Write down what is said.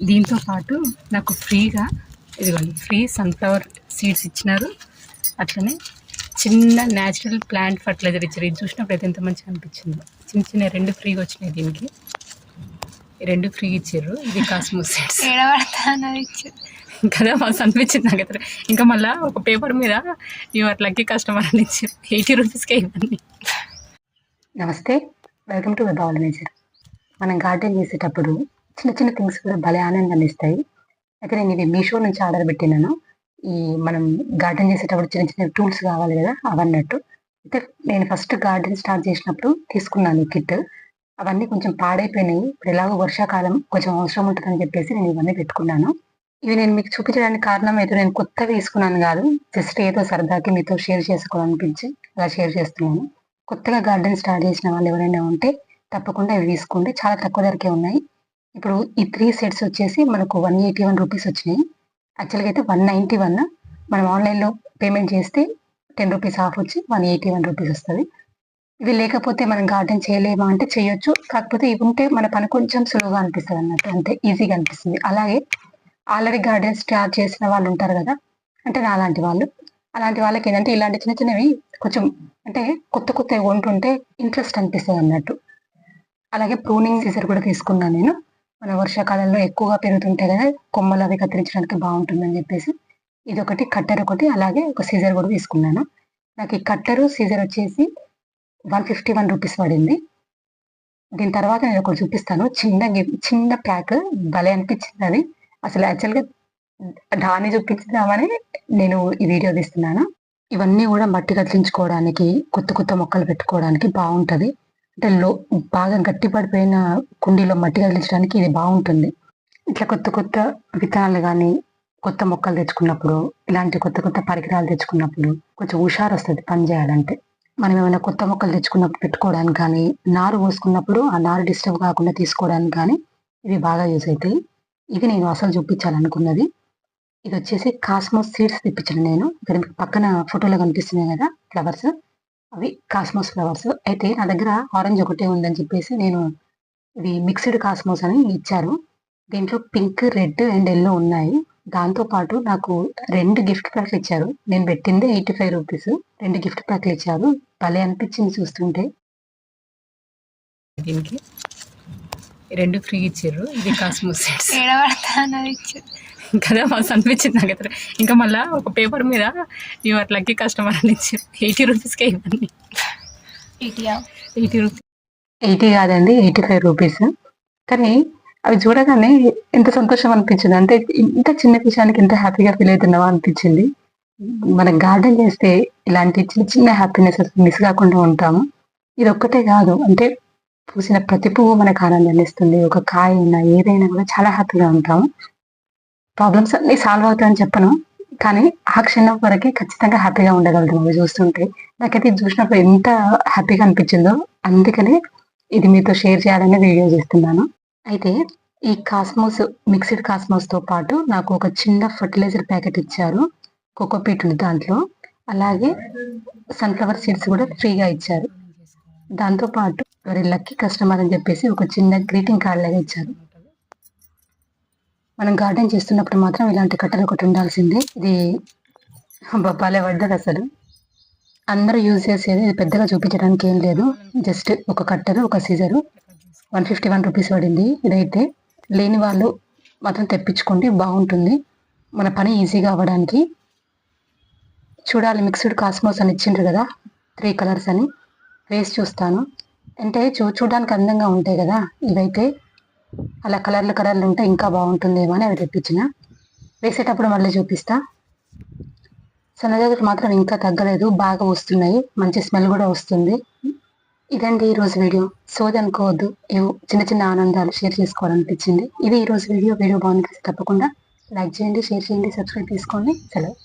దీంతో పాటు నాకు ఫ్రీగా ఇదిగోండి ఫ్రీ సన్ఫ్లవర్ సీడ్స్ ఇచ్చినారు. అట్లనే చిన్న న్యాచురల్ ప్లాంట్ ఫర్టిలైజర్ ఇచ్చారు. ఇది చూసినప్పుడు అయితే ఎంత మంచిగా అనిపించిందో. చిన్న చిన్న రెండు ఫ్రీగా వచ్చినాయి దీనికి. రెండు ఫ్రీ ఇచ్చారు. ఇది కాస్మోస్ సీడ్స్ కదా మస్తు అనిపించింది నాకు అయితే ఇంకా మళ్ళీ ఒక పేపర్ మీద యువర్ లక్కీ కస్టమర్ అని ఇచ్చారు ఎయిటీ రూపీస్కే ఇవన్నీ నమస్తే. వెల్కమ్ టు వెబ్ నేచర్ మనం గార్డెన్ చేసేటప్పుడు చిన్న చిన్న థింగ్స్ కూడా భలే ఆనందాన్ని ఇస్తాయి అయితే నేను ఇది మీషో నుంచి ఆర్డర్ పెట్టినాను. ఈ మనం గార్డెన్ చేసేటప్పుడు చిన్న చిన్న టూల్స్ కావాలి కదా అవన్నట్టు. అయితే నేను ఫస్ట్ గార్డెన్ స్టార్ట్ చేసినప్పుడు తీసుకున్నాను ఈ కిట్ అవన్నీ కొంచెం పాడైపోయినాయి. ఇప్పుడు ఎలాగో వర్షాకాలం కొంచెం అవసరం ఉంటుందని చెప్పేసి నేను ఇవన్నీ పెట్టుకున్నాను. ఇవి నేను మీకు చూపించడానికి కారణం అయితే నేను కొత్తవి వేసుకున్నాను కాదు. జస్ట్ ఏదో సరదాకి మీతో షేర్ చేసుకోవాలనిపించి అలా షేర్ చేస్తున్నాను. కొత్తగా గార్డెన్ స్టార్ట్ చేసిన వాళ్ళు ఎవరైనా ఉంటే తప్పకుండా ఇవి తీసుకోండి. చాలా తక్కువ ధరకే ఉన్నాయి. ఇప్పుడు ఈ త్రీ సెట్స్ వచ్చేసి మనకు వన్ ఎయిటీ వన్ రూపీస్ వచ్చినాయి. యాక్చువల్గా అయితే వన్ నైంటీ వన్ మనం ఆన్లైన్లో పేమెంట్ చేస్తే టెన్ రూపీస్ ఆఫ్ వచ్చి వన్ ఎయిటీ వన్ రూపీస్ వస్తుంది. ఇవి లేకపోతే మనం గార్డెన్ చేయలేమా అంటే చేయొచ్చు. కాకపోతే ఇవి ఉంటే మన పని కొంచెం సులువుగా అనిపిస్తుంది అన్నట్టు అంతే ఈజీగా అనిపిస్తుంది. అలాగే ఆల్రెడీ గార్డెన్ స్టార్ట్ చేసిన వాళ్ళు ఉంటారు కదా అంటే నా లాంటి వాళ్ళు. అలాంటి వాళ్ళకి ఏంటంటే ఇలాంటి చిన్న చిన్నవి కొంచెం అంటే కొత్త కొత్త వంటుంటే ఇంట్రెస్ట్ అనిపిస్తుంది అన్నట్టు. అలాగే ప్రూనింగ్ సీజర్ కూడా తీసుకున్నాను నేను. మన వర్షాకాలంలో ఎక్కువగా పెరుగుతుంటాయి కదా కొమ్మలు అవి కత్తిరించడానికి బాగుంటుందని చెప్పేసి ఇది ఒకటి కట్టర్ ఒకటి అలాగే ఒక సీజర్ కూడా తీసుకున్నాను. నాకు ఈ కట్టరు సీజర్ వచ్చేసి వన్ ఫిఫ్టీ వన్ రూపీస్ పడింది. దీని తర్వాత నేను ఒకటి చూపిస్తాను. చిన్న గిఫ్ట్ చిన్న ప్యాక్ భలే అనిపించింది అది. అసలు యాక్చువల్గా దాన్ని చూపించుదామని నేను ఈ వీడియో తీస్తున్నాను. ఇవన్నీ కూడా మట్టి కత్తిరించుకోవడానికి కొత్త కొత్త మొక్కలు పెట్టుకోవడానికి బాగుంటుంది. అంటే లో బాగా గట్టి పడిపోయిన కుండీలో మట్టి కదిలించడానికి ఇది బాగుంటుంది. ఇట్లా కొత్త కొత్త విత్తనాలు కానీ కొత్త మొక్కలు తెచ్చుకున్నప్పుడు ఇలాంటి కొత్త కొత్త పరికరాలు తెచ్చుకున్నప్పుడు కొంచెం హుషారు వస్తుంది పని చేయాలంటే. మనం ఏమైనా కొత్త మొక్కలు తెచ్చుకున్నప్పుడు పెట్టుకోవడానికి కానీ నారు పోసుకున్నప్పుడు ఆ నారు డిస్టర్బ్ కాకుండా తీసుకోవడానికి కానీ ఇవి బాగా యూస్ అవుతాయి ఇది నేను అసలు చూపించాలనుకున్నది. ఇది వచ్చేసి కాస్మోస్ సీడ్స్ తెప్పించాను నేను. ఇక్కడ మీకు పక్కన ఫోటోలో కనిపిస్తున్నాయి కదా ఫ్లవర్స్. అవి కాస్మోస్ ఫ్లవర్స్ అయితే నా దగ్గర ఆరెంజ్ ఒకటే ఉందని చెప్పేసి నేను ఇది మిక్స్డ్ కాస్మోస్ అని ఇచ్చారు. దీంట్లో పింక్ రెడ్ అండ్ ఎల్లో ఉన్నాయి. దాంతో పాటు నాకు రెండు గిఫ్ట్ ప్యాక్లు ఇచ్చారు. నేను పెట్టింది ఎయిటీ ఫైవ్ రూపీస్ రెండు గిఫ్ట్ ప్యాక్లు ఇచ్చారు. భలే అనిపించింది చూస్తుంటే. దీనికి రెండు ఫ్రీ ఇచ్చారు ఇది కాస్మోస్ సీడ్స్ ఏడబడతానది ఇచ్చు కదా మస్తు అనిపించింది నాకు అయితే ఇంకా మళ్ళీ ఒక పేపర్ మీద యువర్ లక్కీ కస్టమర్ అని ఇచ్చారు ఎయిటీ రూపీస్కే ఇవన్నీ ఇటియా ఎయిటీ రూపీస్ ఎయిటీ కాదండి ఎయిటీ ఫైవ్ రూపీస్ కానీ అవి చూడగానే ఎంత సంతోషం అనిపించింది. అంటే ఇంత చిన్న విషయానికి ఎంత హ్యాపీగా ఫీల్ అవుతున్నావా అనిపించింది. మన గార్డెన్ చేస్తే ఇలాంటి చిన్న చిన్న హ్యాపీనెస్ మిస్ కాకుండా ఉంటాము. ఇది ఒక్కటే కాదు. అంటే పూసిన ప్రతి పువ్వు మనకు ఆనందాన్ని ఇస్తుంది ఒక కాయ అయినా ఏదైనా కూడా చాలా హ్యాపీగా ఉంటాము ప్రాబ్లమ్స్ అన్ని సాల్వ్ అవుతాయని చెప్పను. కానీ ఆ క్షణం వరకే ఖచ్చితంగా హ్యాపీగా ఉండగలుగుతాం అవి చూస్తుంటే. నాకైతే ఇది చూసినప్పుడు ఎంత హ్యాపీగా అనిపించిందో అందుకనే ఇది మీతో షేర్ చేయాలని వీడియో చేస్తున్నాను. అయితే ఈ కాస్మోస్ మిక్స్డ్ కాస్మోస్తో పాటు నాకు ఒక చిన్న ఫర్టిలైజర్ ప్యాకెట్ ఇచ్చారు. కోకోపీట్ ఉంది దాంట్లో. అలాగే సన్ఫ్లవర్ సీడ్స్ కూడా ఫ్రీగా ఇచ్చారు. దాంతో వెరీ మరి లక్కీ కస్టమర్ అని చెప్పేసి ఒక చిన్న గ్రీటింగ్ కార్డ్ లాగా ఇచ్చారు. మనం గార్డెన్ చేస్తున్నప్పుడు మాత్రం ఇలాంటి కట్టలు ఒకటి ఉండాల్సిందే. ఇది బొబ్బాలే పడ్డది అసలు. అందరూ యూజ్ చేసేది ఇది పెద్దగా చూపించడానికి ఏం లేదు. జస్ట్ ఒక కట్టరు ఒక scissor one fifty one rupees పడింది ఇదైతే. లేని వాళ్ళు మాత్రం తెప్పించుకోండి బాగుంటుంది. మన పని ఈజీగా అవ్వడానికి. చూడాలి మిక్స్డ్ కాస్మోస్ అని ఇచ్చిండ్రు కదా త్రీ కలర్స్ అని. వేసి చూస్తాను. అంటే చూ చూడడానికి అందంగా ఉంటాయి కదా ఇవైతే. అలా కలర్లు కలర్లు ఉంటే ఇంకా బాగుంటుందేమో అని అవి తెప్పించిన. వేసేటప్పుడు మళ్ళీ చూపిస్తా. సన్నజాజులు మాత్రం ఇంకా తగ్గలేదు బాగా వస్తున్నాయి. మంచి స్మెల్ కూడా వస్తుంది. ఇదండి ఈ రోజు వీడియో. సోది అనుకోవద్దు. ఏవో చిన్న చిన్న ఆనందాలు షేర్ చేసుకోవాలనిపించింది. ఇది ఈ రోజు వీడియో. వీడియో బాగుంది తప్పకుండా లైక్ చేయండి షేర్ చేయండి సబ్స్క్రైబ్ చేసుకోండి. సెలవు.